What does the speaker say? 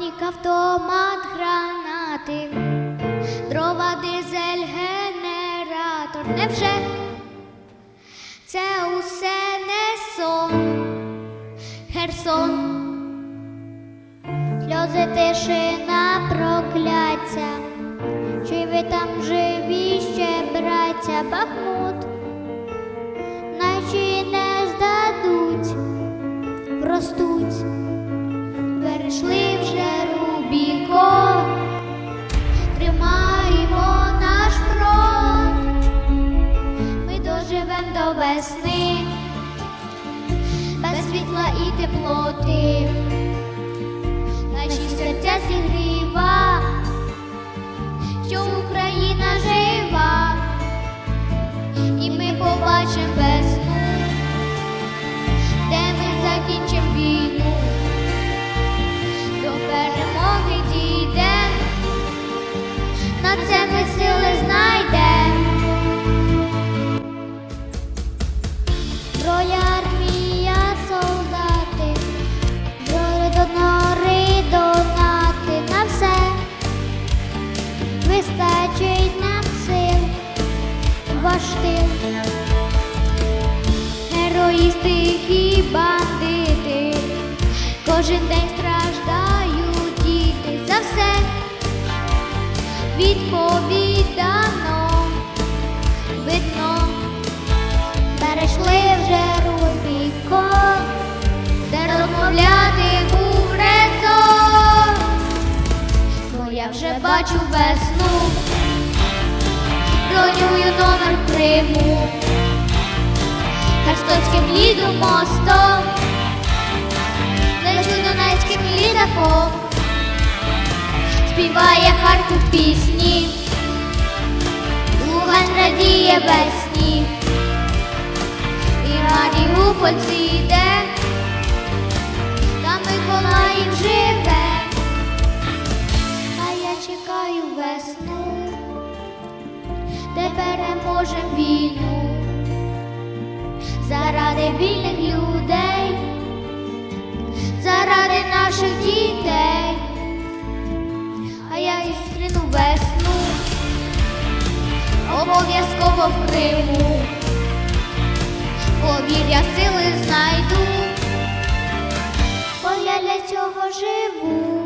бронік, автомат, гранати, дрова, дизель, генератор. Невже це усе не сон? Херсон. Сльози тишина прокляття, чи ви там живі ще, браття Бахмут, наче не здадуть, ростуть, перейшли вже Рубікон, тримаємо наш фронт, ми доживем до весни, без світла і теплоти кожен день страждають діти за все. Відповідано, видно, перейшли вже Рубікон, де розмовляти був резон. Бо я вже бачу весну, бронюю номер в Криму, Херсонським лідом мостом, донецьким співає Харків пісні, Луган радіє весні. І Маріуполь йде, та Миколаїв живе, а я чекаю весну, де переможем війну, заради вільних наших дітей, а я зустріну весну, обов'язково в Криму. Повір'я сили знайду, бо я для цього живу.